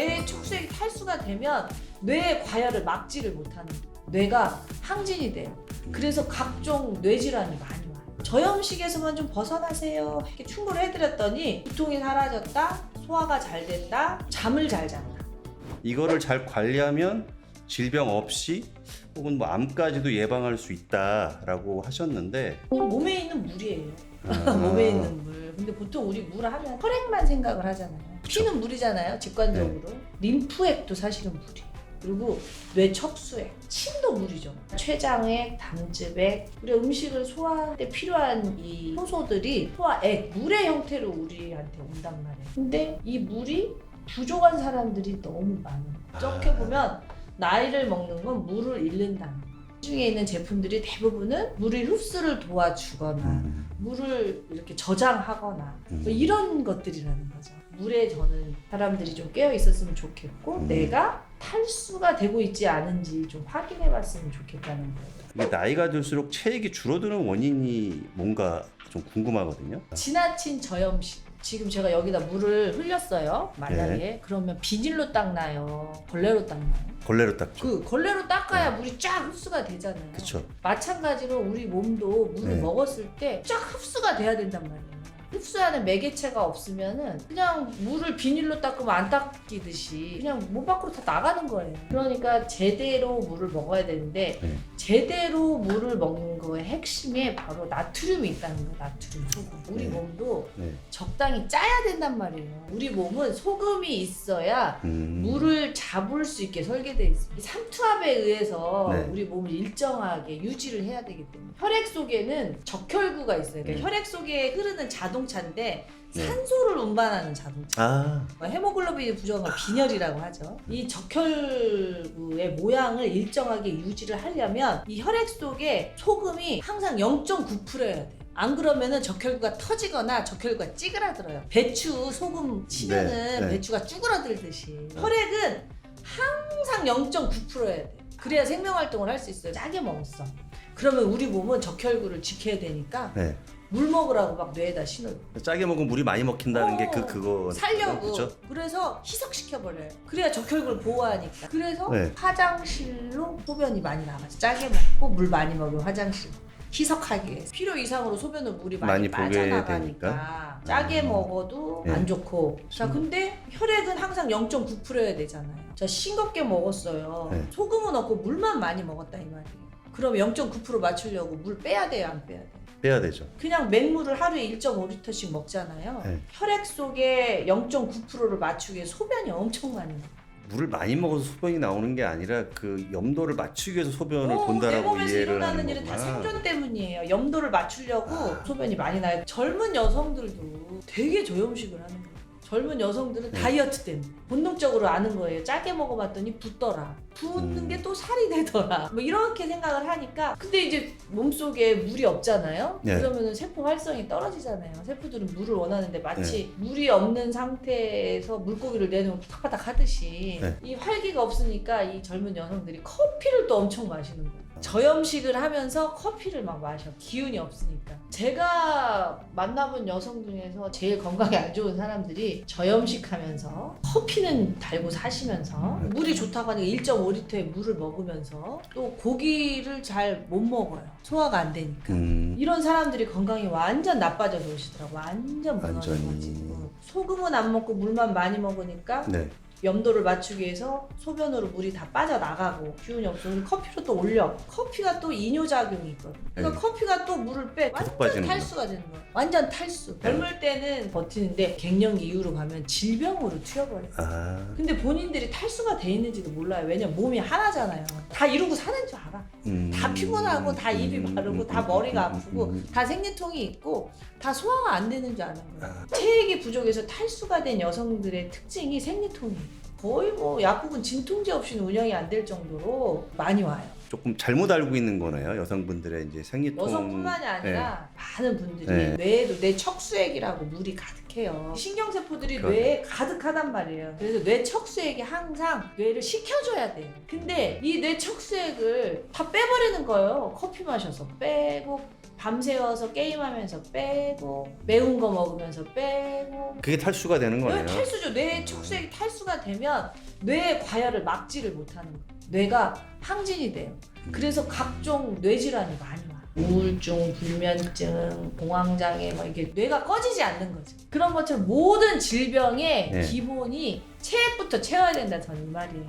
뇌 척수액이 탈수가 되면 뇌의 과열을 막지를 못하는. 뇌가 항진이 돼요. 그래서 각종 뇌질환이 많이 와요. 저염식에서만 좀 벗어나세요. 이렇게 충고를 해드렸더니 두통이 사라졌다, 소화가 잘 된다, 잠을 잘 잔다. 이거를 잘 관리하면 질병 없이 혹은 뭐 암까지도 예방할 수 있다라고 하셨는데 이 몸에 있는 물이에요. 아. 몸에 있는 물. 근데 보통 우리 물 하면 혈액만 생각을 하잖아요. 피는 물이잖아요. 직관적으로. 림프액도 사실은 물이에요. 그리고 뇌 척수액, 침도 물이죠. 췌장액, 담즙액, 우리 음식을 소화할 때 필요한 이 효소들이 소화액, 물의 형태로 우리한테 온단 말이에요. 근데 이 물이 부족한 사람들이 너무 많아요. 어떻게 보면 나이를 먹는 건 물을 잃는다는 거예요. 중에 있는 제품들이 대부분은 물의 흡수를 도와주거나 음, 물을 이렇게 저장하거나 음. 뭐 이런 것들이라는 거죠. 물에 저는 사람들이 좀 깨어 있었으면 좋겠고 음. 내가 탈수가 되고 있지 않은지 좀 확인해 봤으면 좋겠다는 거예요. 이게 나이가 들수록 체액이 줄어드는 원인이 뭔가 좀 궁금하거든요. 지나친 저염식. 지금 제가 여기다 물을 흘렸어요. 말라리에. 네. 그러면 비닐로 닦나요? 걸레로 닦나요? 걸레로 닦죠. 그 걸레로 닦아야 물이 쫙 흡수가 되잖아요. 네. 그쵸. 마찬가지로 우리 몸도 물을 네. 먹었을 때 쫙 흡수가 돼야 된단 말이에요. 흡수하는 매개체가 없으면은 그냥 물을 비닐로 닦으면 안 닦이듯이 그냥 몸 밖으로 다 나가는 거예요. 그러니까 제대로 물을 먹어야 되는데 네. 제대로 물을 먹는 거의 핵심에 바로 나트륨이 있다는 거예요. 나트륨 소금. 우리 네. 몸도 네. 적당히 짜야 된단 말이에요. 우리 몸은 소금이 있어야 음. 물을 잡을 수 있게 설계되어 있습니다. 이 삼투압에 의해서 네. 우리 몸을 일정하게 유지를 해야 되기 때문에 혈액 속에는 적혈구가 있어요. 그러니까 네. 혈액 속에 흐르는 자동 차인데 네. 산소를 운반하는 자동차. 아, 헤모글로빈이 부족한 걸 빈혈이라고 하죠. 이 적혈구의 모양을 일정하게 유지를 하려면 이 혈액 속에 소금이 항상 0.9%여야 돼요. 안 그러면은 적혈구가 터지거나 적혈구가 찌그라들어요. 배추 소금 치면은 네, 네. 배추가 쭈그라들듯이 혈액은 항상 0.9%여야 돼. 그래야 생명 활동을 할 수 있어요. 짜게 먹었어. 그러면 우리 몸은 적혈구를 지켜야 되니까 네. 물 먹으라고 막 뇌에다 신호를 짜게 먹으면 물이 많이 먹힌다는 게그 어, 그거 살려고 그렇죠? 그래서 희석시켜 버려요. 그래야 적혈구를 보호하니까. 그래서 네. 화장실로 소변이 많이 나가죠. 짜게 먹고 물 많이 먹으면 화장실 희석하기 위해서 필요 이상으로 소변을 물이 많이, 많이 보게 빠져나가니까 되니까. 짜게 음. 먹어도 네. 안 좋고 자 심- 근데 혈액은 항상 0.9%여야 되잖아요 자 싱겁게 먹었어요 네. 소금은 없고 물만 많이 먹었다 이 말이에요 그럼 0.9% 맞추려고 물 빼야 돼요 안 빼야 돼요 빼야 되죠. 그냥 맹물을 하루에 1.5리터씩 먹잖아요. 네. 혈액 속에 0.9%를 맞추기 위해 소변이 엄청 많이 나요. 물을 많이 먹어서 소변이 나오는 게 아니라 그 염도를 맞추기 위해서 소변을 어, 내 본다라고 몸에서 이해를 일어나는 하는 일은 다 거구나. 생존 때문이에요. 염도를 맞추려고 소변이 많이 나요. 젊은 여성들도 되게 저염식을 하는 거예요. 젊은 여성들은 네. 다이어트 때문에 본능적으로 아는 거예요. 짜게 먹어봤더니 붓더라. 붓는 음. 게또 살이 되더라. 뭐 이렇게 생각을 하니까 근데 이제 몸속에 물이 없잖아요. 네. 그러면은 세포 활성이 떨어지잖아요. 세포들은 물을 원하는데 마치 네. 물이 없는 상태에서 물고기를 내놓으면 바닥바닥 하듯이 네. 이 활기가 없으니까 이 젊은 여성들이 커피를 또 엄청 마시는 거예요. 아. 저염식을 하면서 커피를 막 마셔. 기운이 없으니까. 제가 만나본 여성 중에서 제일 건강에 안 좋은 사람들이 저염식 하면서 커피는 달고 사시면서 네. 물이 좋다고 하니까 1.5리터의 물을 먹으면서 또 고기를 잘 못 먹어요. 소화가 안 되니까. 음, 이런 사람들이 건강이 완전 나빠져서 오시더라고. 완전 완전히. 무너져가지고. 소금은 안 먹고 물만 많이 먹으니까 네. 염도를 맞추기 위해서 소변으로 물이 다 빠져나가고 기운이 없으면 커피로 또 올려. 커피가 또 이뇨작용이 있거든 그러니까 네. 커피가 또 물을 빼. 완전 빠지는 탈수가 되는 거야 완전 탈수. 젊을 때는 버티는데 갱년기 이후로 가면 질병으로 튀어버려 아, 근데 본인들이 탈수가 돼 있는지도 몰라요. 왜냐면 몸이 하나잖아요. 다 이루고 사는 줄 알아. 음, 다 피곤하고 다 입이 음, 마르고 음, 다 음, 머리가 음, 아프고. 다 생리통이 있고 다 소화가 안 되는 줄 아는 거예요. 아, 체액이 부족해서 탈수가 된 여성들의 특징이 생리통이에요. 거의 뭐 약국은 진통제 없이는 운영이 안 될 정도로 많이 와요. 조금 잘못 알고 있는 거네요. 여성분들의 이제 생리통. 여성뿐만이 아니라 많은 분들이 네. 뇌에도 뇌 척수액이라고 물이 가득해요. 신경세포들이 그러네. 뇌에 가득하단 말이에요. 그래서 뇌 척수액이 항상 뇌를 식혀줘야 돼요. 근데 이 뇌 척수액을 다 빼버리는 거예요. 커피 마셔서 빼고 밤새워서 게임하면서 빼고 매운 거 먹으면서 빼고 그게 탈수가 되는 왜 거네요. 탈수죠. 뇌 척수액이 탈수가 탈수가 되면 뇌의 과열을 막지를 못하는 거예요. 뇌가 항진이 돼요. 그래서 각종 뇌질환이 많이 와요. 우울증, 불면증, 공황장애, 뭐 이게 뇌가 꺼지지 않는 거죠. 그런 것처럼 모든 질병의 네. 기본이 체액부터 채워야 된다 저는 이 말이에요.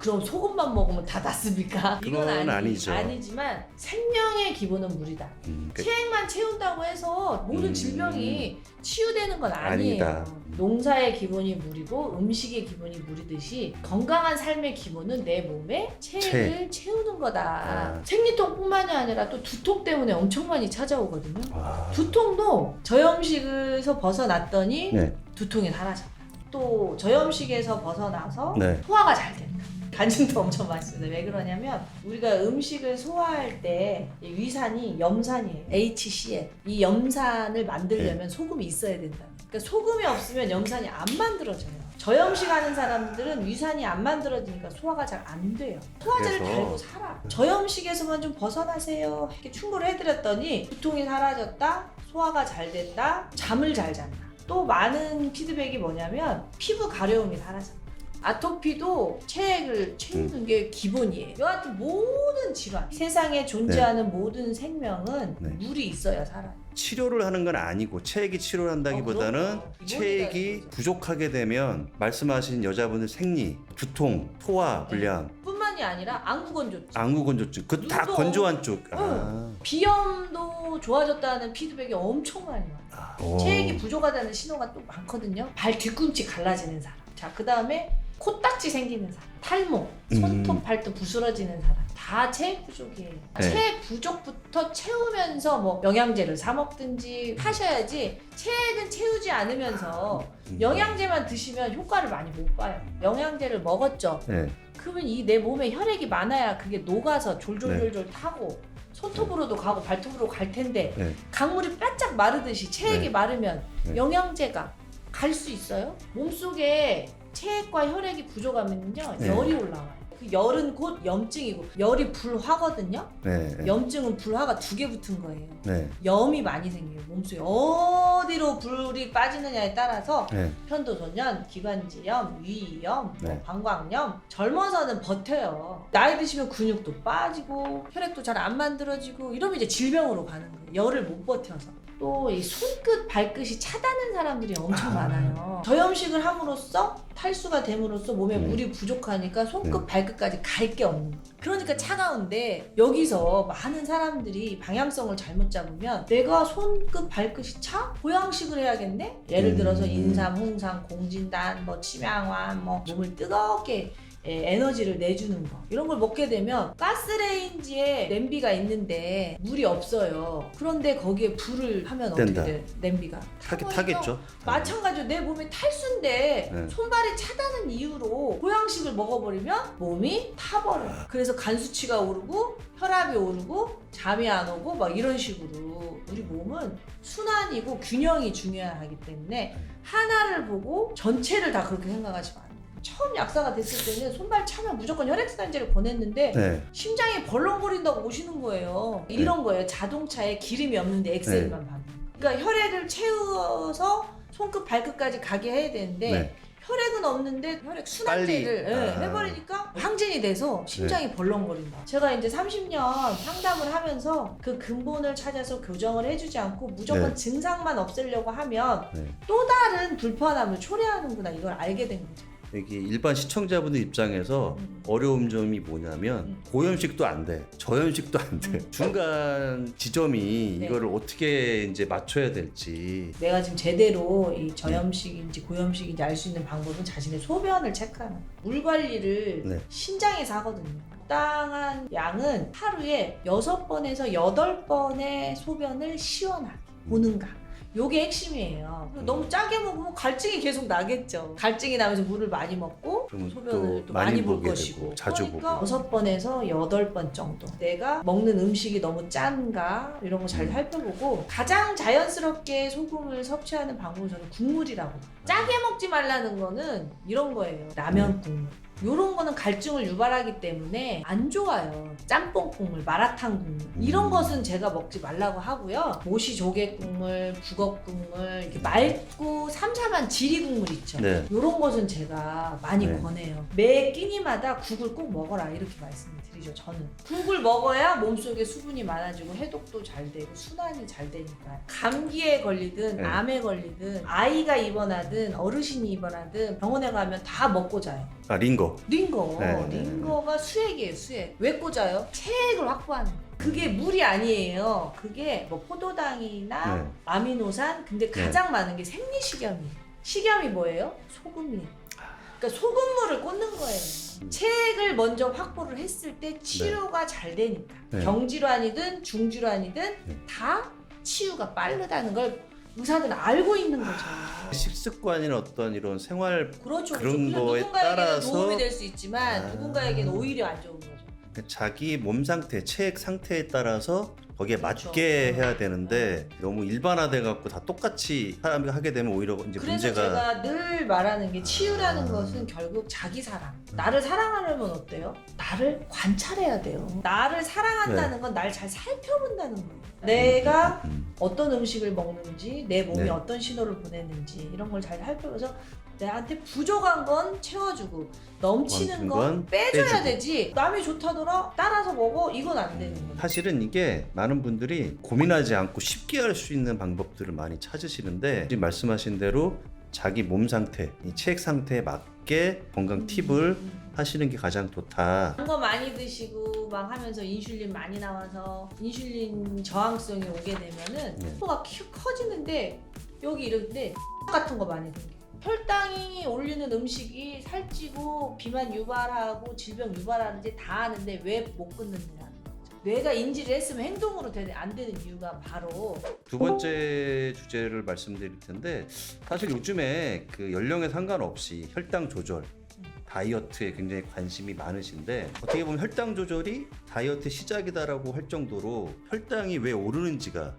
그럼 소금만 먹으면 다 낫습니까? 이건 그건 아니, 아니죠. 아니지만 생명의 기본은 물이다. 음, 그- 체액만 채운다고 해서 모든 음. 질병이 치유되는 건 아니에요. 아니다. 농사의 기본이 물이고 음식의 기본이 물이듯이 건강한 삶의 기본은 내 몸에 체액을 채우는 거다. 아. 생리통뿐만이 아니라 또 두통 때문에 엄청 많이 찾아오거든요. 와. 두통도 저염식에서 벗어났더니 네. 두통이 사라졌다. 또 저염식에서 벗어나서 네. 소화가 잘 된다. 간증도 엄청 많습니다. 왜 그러냐면 우리가 음식을 소화할 때이 위산이 염산이에요. HCl. 이 염산을 만들려면 네. 소금이 있어야 된다. 그러니까 소금이 없으면 염산이 안 만들어져요. 저염식 하는 사람들은 위산이 안 만들어지니까 소화가 잘 안 돼요. 소화제를 그래서- 달고 살아. 저염식에서만 좀 벗어나세요. 이렇게 충고를 해드렸더니 두통이 사라졌다. 소화가 잘 된다. 잠을 잘 잔다. 또 많은 피드백이 뭐냐면 피부 가려움이 사라졌다. 아토피도 체액을 채우는 게 기본이에요. 여하튼 모든 질환, 세상에 존재하는 모든 생명은 네. 물이 있어야 살아요. 치료를 하는 건 아니고 체액이 치료를 한다기보다는 어, 그럼요. 체액이. 부족하게 되면 말씀하신 여자분의 생리, 두통, 토화, 불량, 뿐만이 아니라 안구 건조증, 안구 건조증 그 다 눈도- 건조한 쪽. 아. 비염도 좋아졌다는 피드백이 엄청 많이 와요. 아. 오. 체액이 부족하다는 신호가 또 많거든요. 발 뒤꿈치 갈라지는 사람. 자, 그 다음에 코딱지 생기는 사람. 탈모, 손톱, 음. 발톱 부스러지는 사람. 다 체액 부족이에요. 네. 체액 부족부터 채우면서 뭐 영양제를 사 먹든지 하셔야지 체액은 채우지 않으면서 음. 영양제만 드시면 효과를 많이 못 봐요. 영양제를 먹었죠. 네. 그러면 이 내 몸에 혈액이 많아야 그게 녹아서 졸졸졸졸 타고 손톱으로도 가고 발톱으로 갈 텐데 네. 강물이 바짝 마르듯이 체액이 네. 마르면 네. 영양제가 갈 수 있어요? 몸속에 체액과 혈액이 부족하면요 네. 열이 올라와요. 그 열은 곧 염증이고 열이 불화거든요. 네. 네. 염증은 불화가 두 개 붙은 거예요. 네. 염이 많이 생겨요. 몸속에 어디로 불이 빠지느냐에 따라서 네. 편도소년, 기관지염, 위염, 뭐 네. 방광염 젊어서는 버텨요. 나이 드시면 근육도 빠지고 혈액도 잘 안 만들어지고 이러면 이제 질병으로 가는 거예요. 열을 못 버텨서. 또 이 손끝 발끝이 차다는 사람들이 엄청 아. 많아요. 저염식을 함으로써 탈수가 됨으로써 몸에 네. 물이 부족하니까 손끝 네. 발끝까지 갈 게 없는 거예요. 그러니까 차가운데 여기서 많은 사람들이 방향성을 잘못 잡으면 내가 손끝 발끝이 차? 보양식을 해야겠네? 예를 들어서 음. 인삼, 홍삼, 공진단, 뭐 침향환, 뭐 몸을 뜨겁게 예, 에너지를 내주는 거 이런 걸 먹게 되면 가스레인지에 냄비가 있는데 물이 없어요. 그런데 거기에 불을 하면 된다. 어떻게 돼? 냄비가 타게 타버리죠? 타겠죠. 마찬가지로 내 몸에 탈수인데 네. 손발이 차다는 이유로 보양식을 먹어버리면 몸이 타버려 요. 그래서 간 수치가 오르고 혈압이 오르고 잠이 안 오고 막 이런 식으로 우리 몸은 순환이고 균형이 중요하기 때문에 하나를 보고 전체를 다 그렇게 생각하지 마요. 처음 약사가 됐을 때는 손발 차면 무조건 혈액순환제를 권했는데 네. 심장이 벌렁거린다고 오시는 거예요. 이런 거예요. 자동차에 기름이 없는데 엑셀만 밟는 거. 그러니까 혈액을 채워서 손끝 발끝까지 가게 해야 되는데 네. 혈액은 없는데 혈액 순환제를. 예, 아. 해버리니까 항진이 돼서 심장이 벌렁거린다. 제가 이제 30년 상담을 하면서 그 근본을 찾아서 교정을 해주지 않고 무조건 네. 증상만 없애려고 하면 네. 또 다른 불편함을 초래하는구나 이걸 알게 된 거죠. 여기 일반 시청자분들 입장에서 음. 어려운 점이 뭐냐면 음. 고염식도 안 돼, 저염식도 안 돼. 음. 중간 지점이 네. 이거를 어떻게 이제 맞춰야 될지. 내가 지금 제대로 이 저염식인지 고염식인지 알 수 있는 방법은 자신의 소변을 체크하는 거예요. 물 관리를 네. 신장에서 하거든요. 적당한 양은 하루에 6번에서 8번의 소변을 시원하게 보는가. 요게 핵심이에요. 그리고 너무 짜게 먹으면 갈증이 계속 나겠죠. 갈증이 나면서 물을 많이 먹고 그러면 소변을 또 또 많이 많이 볼 보게 것이고 되고, 자주 그러니까 보고. 6번에서 8번 정도 내가 먹는 음식이 너무 짠가 이런 거 잘 음. 살펴보고 가장 자연스럽게 소금을 섭취하는 방법은 저는 국물이라고 봐요. 짜게 먹지 말라는 거는 이런 거예요 라면 국물 이런 거는 갈증을 유발하기 때문에 안 좋아요. 짬뽕 국물, 마라탕 국물 이런 음. 것은 제가 먹지 말라고 하고요. 모시 조개 국물, 북엇 국물 이렇게 맑고 삼삼한 지리 국물 있죠. 네. 이런 것은 제가 많이 네. 권해요. 매 끼니마다 국을 꼭 먹어라 이렇게 말씀을 드리죠. 저는 국을 먹어야 몸속에 수분이 많아지고 해독도 잘 되고 순환이 잘 되니까 감기에 걸리든 네. 암에 걸리든 아이가 입원하든 어르신이 입원하든 병원에 가면 다 먹고 자요. 아 링거. 링거, 네, 네, 네. 링거가 수액이에요, 수액. 왜 꽂아요? 체액을 확보하는 거예요. 그게 물이 아니에요. 그게 뭐 포도당이나 네. 아미노산, 근데 가장 많은 게 생리식염이에요. 식염이 뭐예요? 소금이에요. 그러니까 소금물을 꽂는 거예요. 음. 체액을 먼저 확보를 했을 때 치료가 잘 되니까 네. 경질환이든 중질환이든 네. 다 치유가 빠르다는 걸 의사들은 알고 있는 거죠. 식습관이나 어떤 이런 생활 그렇죠. 그런 그렇죠. 거에 누군가에게는 따라서- 도움이 될 수 있지만 아. 누군가에게는 오히려 안 좋은 거죠. 자기 몸 상태, 체액 상태에 따라서 거기에. 맞게 해야 되는데 너무 일반화돼 갖고 다 똑같이 사람이 하게 되면 오히려 이제 그래서 문제가 제가 늘 말하는 게 치유라는 아. 것은 결국 자기 사랑. 나를 사랑하려면 어때요? 나를 관찰해야 돼요. 나를 사랑한다는 건 나를 잘 살펴본다는 거예요. 내가 음, 어떤 음식을 먹는지, 내 몸이 네. 어떤 신호를 보내는지 이런 걸 잘 살펴서 내한테 부족한 건 채워주고 넘치는 건 건 빼줘야 빼주고. 되지. 남이 좋다더라 따라서 먹어 이건 안 되는 거예요. 사실은 이게 많은 분들이 고민하지 않고 쉽게 할 수 있는 방법들을 많이 찾으시는데 지금 말씀하신 대로 자기 몸 상태, 이 체액 상태에 맞게 건강 팁을 음. 하시는 게 가장 좋다. 단 거 많이 드시고 막 하면서 인슐린 많이 나와서 인슐린 저항성이 오게 되면은 네. 키 커지는데 여기 이런데 같은 거 많이 생겨. 혈당이 올리는 음식이 살찌고 비만 유발하고 질병 유발하는지 다 아는데 왜 못 끊느냐는 거죠. 뇌가 인지를 했으면 행동으로 되- 안 되는 이유가 바로 두 번째 주제를 말씀드릴 텐데 사실 요즘에 그 연령에 상관없이 혈당 조절 다이어트에 굉장히 관심이 많으신데 어떻게 보면 혈당 조절이 다이어트 시작이다라고 할 정도로 혈당이 왜 오르는지가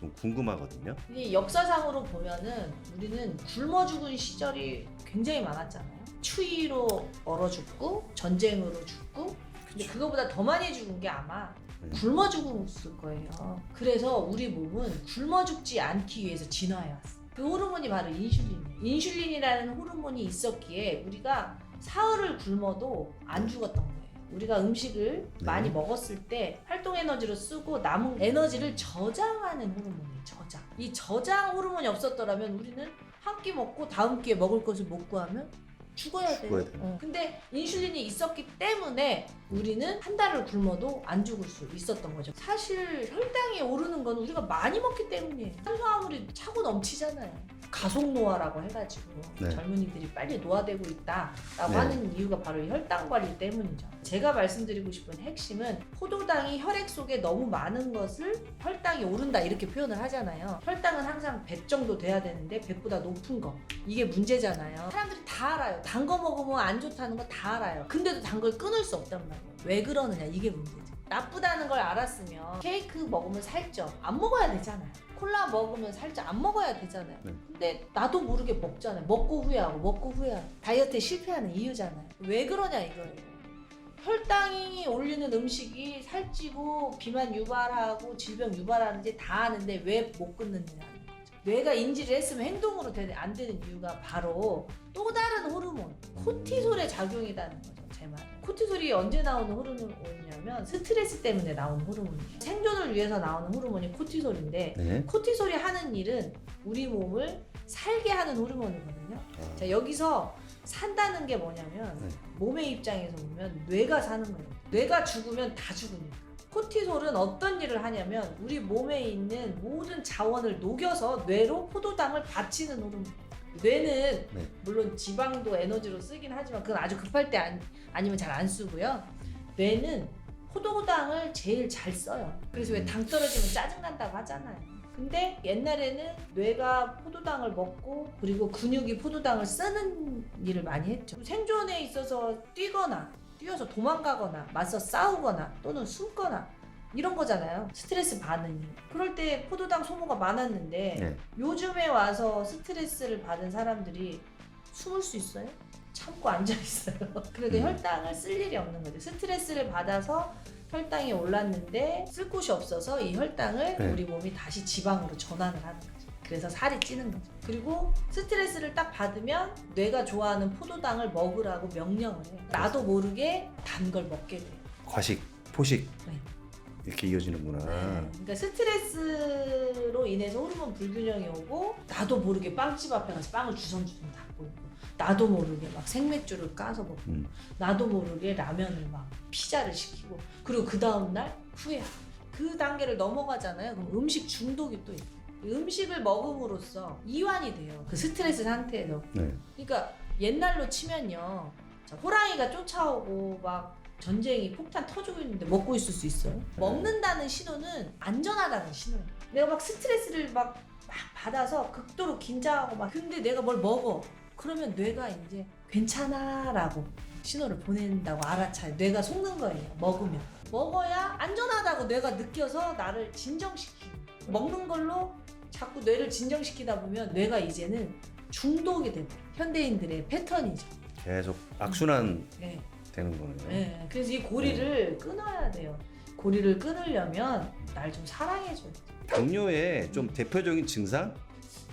좀 궁금하거든요. 이 역사상으로 보면은 우리는 굶어 죽은 시절이 굉장히 많았잖아요. 추위로 얼어 죽고 전쟁으로 죽고 근데 그거보다 더 많이 죽은 게 아마 네. 굶어 죽었을 거예요. 그래서 우리 몸은 굶어 죽지 않기 위해서 진화해 왔어. 그 호르몬이 바로 인슐린이에요. 인슐린이라는 호르몬이 있었기에 우리가 사흘을 굶어도 안 죽었던 거예요. 우리가 음식을 네. 많이 먹었을 때 활동 에너지로 쓰고 남은 에너지를 저장하는 호르몬이에요. 저장. 이 저장 호르몬이 없었더라면 우리는 한 끼 먹고 다음 끼에 먹을 것을 못 구하면 죽어야 돼요. 죽어야 돼요. 어. 근데 인슐린이 있었기 때문에 우리는 한 달을 굶어도 안 죽을 수 있었던 거죠. 사실 혈당이 오르는 건 우리가 많이 먹기 때문이에요. 탄수화물이 차고 넘치잖아요. 가속 노화라고 해가지고 네. 젊은이들이 빨리 노화되고 있다라고 네. 하는 이유가 바로 이 혈당 관리 때문이죠. 제가 말씀드리고 싶은 핵심은 포도당이 혈액 속에 너무 많은 것을 혈당이 오른다 이렇게 표현을 하잖아요. 혈당은 항상 100 정도 돼야 되는데 100보다 높은 거 이게 문제잖아요. 사람들이 다 알아요. 단 거 먹으면 안 좋다는 거 다 알아요. 근데도 단 걸 끊을 수 없단 말이에요. 왜 그러느냐 이게 문제죠. 나쁘다는 걸 알았으면 케이크 먹으면 살쪄 안 먹어야 되잖아요. 콜라 먹으면 살쪄 안 먹어야 되잖아요. 네. 근데 나도 모르게 먹잖아요. 먹고 후회하고 먹고 후회하고 다이어트에 실패하는 이유잖아요. 왜 그러냐 이거예요. 혈당이 올리는 음식이 살찌고 비만 유발하고 질병 유발하는지 다 아는데 왜 못 끊느냐는 거죠. 뇌가 인지를 했으면 행동으로 되- 안 되는 이유가 바로 또 다른 호르몬 코티솔의 작용이라는 거죠. 제 말. 코티솔이 언제 나오는 호르몬이냐면 스트레스 때문에 나오는 호르몬이에요. 생존을 위해서 나오는 호르몬이 코티솔인데 네. 코티솔이 하는 일은 우리 몸을 살게 하는 호르몬이거든요. 아, 자 여기서 산다는 게 뭐냐면 네. 몸의 입장에서 보면 뇌가 사는 거예요. 뇌가 죽으면 다 죽으니까. 코티솔은 어떤 일을 하냐면 우리 몸에 있는 모든 자원을 녹여서 뇌로 포도당을 바치는 호르몬. 뇌는 네. 물론 지방도 에너지로 쓰긴 하지만 그건 아주 급할 때 아니, 아니면 잘 안 쓰고요. 뇌는 포도당을 제일 잘 써요. 그래서 왜 당 떨어지면 짜증난다고 하잖아요. 근데 옛날에는 뇌가 포도당을 먹고 그리고 근육이 포도당을 쓰는 일을 많이 했죠. 생존에 있어서 뛰거나 뛰어서 도망가거나 맞서 싸우거나 또는 숨거나 이런 거잖아요. 스트레스 반응이. 그럴 때 포도당 소모가 많았는데 네. 요즘에 와서 스트레스를 받은 사람들이 숨을 수 있어요? 참고 앉아 있어요. 그러니까 음. 혈당을 쓸 일이 없는 거죠. 스트레스를 받아서 혈당이 올랐는데 쓸 곳이 없어서 이 혈당을 네. 우리 몸이 다시 지방으로 전환을 하는 거죠. 그래서 살이 찌는 거죠. 그리고 스트레스를 딱 받으면 뇌가 좋아하는 포도당을 먹으라고 명령을 해. 나도 모르게 단 걸 먹게 돼. 과식, 포식 네. 이렇게 이어지는구나. 그러니까 스트레스로 인해서 호르몬 불균형이 오고 나도 모르게 빵집 앞에 가서 빵을 주섬주섬 닫고 있고 나도 모르게 막 생맥주를 까서 먹고 음. 나도 모르게 라면을 막 피자를 시키고 그리고 그 다음날 후회하 그 단계를 넘어가잖아요. 그럼 음식 중독이 또 있고. 음식을 먹음으로써 이완이 돼요. 그 스트레스 상태에서. 네. 그러니까 옛날로 치면요. 자, 호랑이가 쫓아오고 막 전쟁이 폭탄 터지고 있는데 먹고 있을 수 있어요? 먹는다는 신호는 안전하다는 신호예요. 내가 막 스트레스를 막, 막 받아서 극도로 긴장하고 막 근데 내가 뭘 먹어? 그러면 뇌가 이제 괜찮아라고 신호를 보낸다고 알아차요 뇌가 속는 거예요 먹으면. 먹어야 안전하다고 뇌가 느껴서 나를 진정시키는 거예요. 먹는 걸로 자꾸 뇌를 진정시키다 보면 뇌가 이제는 중독이 되고 현대인들의 패턴이죠. 계속 악순환 네. 되는 거네요. 네. 그래서 이 고리를 끊어야 돼요 고리를 끊으려면 날 좀 사랑해줘야 돼 당뇨의 좀 대표적인 증상?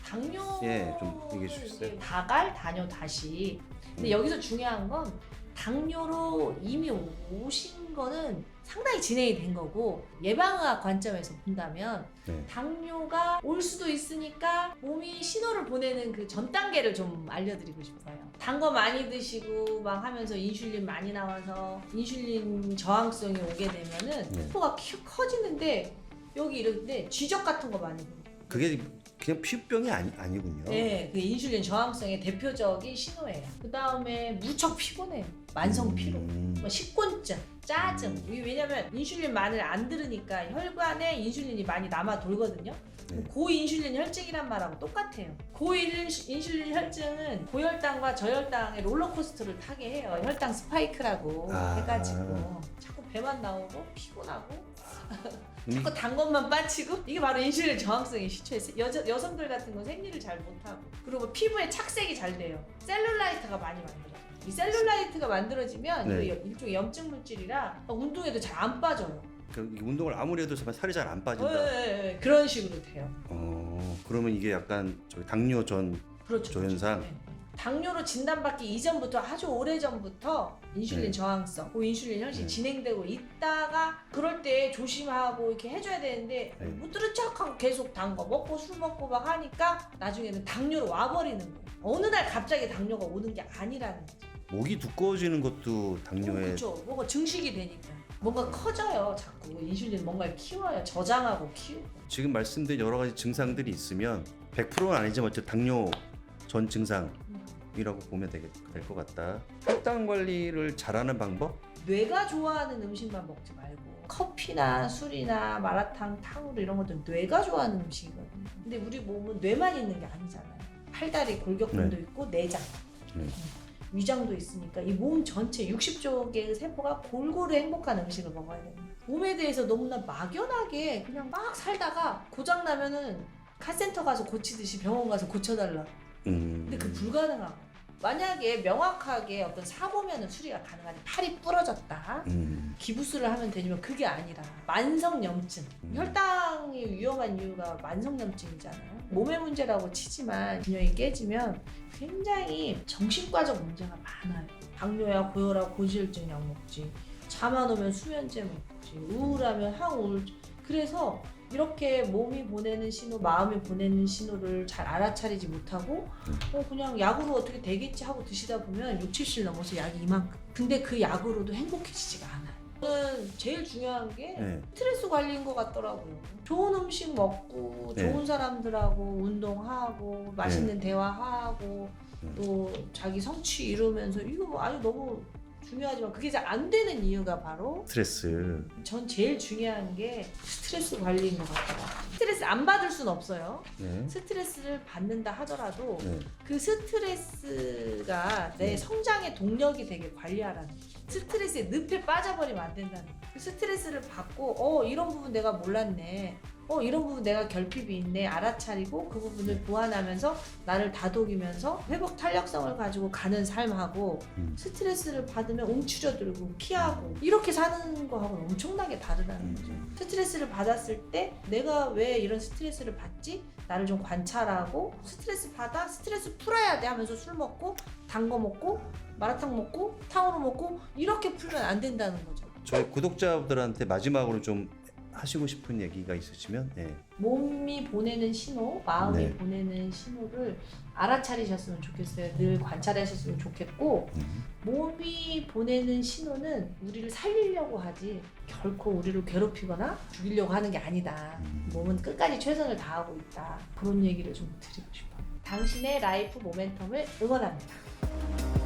당뇨 예, 좀 얘기해 주시겠어요? 다갈 다뇨 다시 근데 음. 여기서 중요한 건 당뇨로 이미 오신 거는 상당히 진행이 된 거고 예방의학 관점에서 본다면 네. 당뇨가 올 수도 있으니까 몸이 신호를 보내는 그 전 단계를 좀 알려드리고 싶어요. 단 거 많이 드시고 막 하면서 인슐린 많이 나와서 인슐린 저항성이 오게 되면은 네. 세포가 키- 커지는데 여기 이런데 쥐적 같은 거 많이 보여요. 그게 그냥 피부병이 아니, 아니군요. 네, 그 인슐린 저항성의 대표적인 신호예요. 그 다음에 무척 피곤해요. 만성 피로. 음. 뭐 식곤증, 짜증. 음. 이게 왜냐면 인슐린만을 안 들으니까 혈관에 인슐린이 많이 남아 돌거든요. 네. 고인슐린 혈증이란 말하고 똑같아요. 고인슐린 혈증은 고혈당과 저혈당의 롤러코스터를 타게 해요. 혈당 스파이크라고 아. 해가지고 자꾸 배만 나오고 피곤하고 이- 자꾸 단 것만 빠지고 이게 바로 인슐린 저항성의 시초예요. 여자, 여성들 같은 건 생리를 잘 못하고 그리고 피부에 착색이 잘 돼요. 셀룰라이트가 많이 만들어요. 이 셀룰라이트가 만들어지면 네. 이거 일종의 염증 물질이라 운동해도 잘 안 빠져요. 그이 운동을 아무리 해도 정말 살이 잘 안 빠진다. 예, 예, 예. 그런 식으로 돼요. 어, 그러면 이게 약간 저기 당뇨 전 그렇죠. 조현상? 그렇죠. 네. 당뇨로 진단받기 이전부터 아주 오래 전부터 인슐린 네. 저항성, 고 인슐린 혈증이 네. 진행되고 있다가 그럴 때 조심하고 이렇게 해줘야 되는데 네. 무드르 척하고 계속 단 거 먹고 술 먹고 막 하니까 나중에는 당뇨로 와버리는 거예요. 어느 날 갑자기 당뇨가 오는 게 아니라는 거죠. 목이 두꺼워지는 것도 당뇨의 그렇죠. 뭔가 증식이 되니까 뭔가 커져요. 자꾸 인슐린 뭔가를 키워요. 저장하고 키우고. 지금 말씀드린 여러 가지 증상들이 있으면 100%는 아니지만 어쨌든 당뇨 전 증상이라고 음. 보면 될 것 같다. 혈당 관리를 잘하는 방법? 뇌가 좋아하는 음식만 먹지 말고 커피나 술이나 마라탕, 탕후루 이런 것들은 뇌가 좋아하는 음식이거든요. 근데 우리 몸은 뇌만 있는 게 아니잖아요. 팔다리, 골격근도 있고 내장, 네. 음, 위장도 있으니까 이 몸 전체 60조 개의 세포가 골고루 행복한 음식을 먹어야 됩니다. 몸에 대해서 너무나 막연하게 그냥 막 살다가 고장 나면은 카센터 가서 고치듯이 병원 가서 고쳐달라. 음. 근데 그 불가능하고 만약에 명확하게 어떤 사고면은 수리가 가능하지 팔이 부러졌다. 음. 기부스를 하면 되지만 그게 아니라 만성염증. 음. 혈당이 위험한 이유가 만성염증이잖아요. 몸의 문제라고 치지만 균형이 깨지면 굉장히 정신과적 문제가 많아요. 당뇨야 고혈압 고지혈증 약 먹지. 잠 안 오면 수면제 먹지. 우울하면 항우울증 그래서 이렇게 몸이 보내는 신호, 마음이 보내는 신호를 잘 알아차리지 못하고 어 그냥 약으로 어떻게 되겠지 하고 드시다 보면 6, 70 넘어서 약이 이만큼. 근데 그 약으로도 행복해지지가 않아요. 저는 제일 중요한 게 네. 스트레스 관리인 것 같더라고요. 좋은 음식 먹고 네. 좋은 사람들하고 운동하고 맛있는 대화하고 네. 또 자기 성취 이루면서 이거 뭐 아주 너무 중요하지만 그게 잘 안 되는 이유가 바로 스트레스. 전 제일 중요한 게 스트레스 관리인 것 같아요. 스트레스 안 받을 순 없어요. 네. 스트레스를 받는다 하더라도 네. 그 스트레스가 내 네. 성장의 동력이 되게 관리하라는 거죠. 스트레스에 늪에 빠져버리면 안 된다는 거예요. 그 스트레스를 받고 어 이런 부분 내가 몰랐네 어 이런 부분 내가 결핍이 있네 알아차리고 그 부분을 보완하면서 나를 다독이면서 회복 탄력성을 가지고 가는 삶하고 음. 스트레스를 받으면 움츠려들고 피하고 이렇게 사는 거하고는 엄청나게 다르다는 거죠. 음. 스트레스를 받았을 때 내가 왜 이런 스트레스를 받지? 나를 좀 관찰하고 스트레스 받아 스트레스 풀어야 돼 하면서 술 먹고 단 거 먹고 마라탕 먹고 탕후루 먹고 이렇게 풀면 안 된다는 거죠. 저희 구독자분들한테 마지막으로 좀 하시고 싶은 얘기가 있으시면 네. 몸이 보내는 신호, 마음이 네. 보내는 신호를 알아차리셨으면 좋겠어요. 늘 관찰하셨으면 좋겠고 음. 몸이 보내는 신호는 우리를 살리려고 하지 결코 우리를 괴롭히거나 죽이려고 하는 게 아니다. 음. 몸은 끝까지 최선을 다하고 있다. 그런 얘기를 좀 드리고 싶어요. 당신의 라이프 모멘텀을 응원합니다.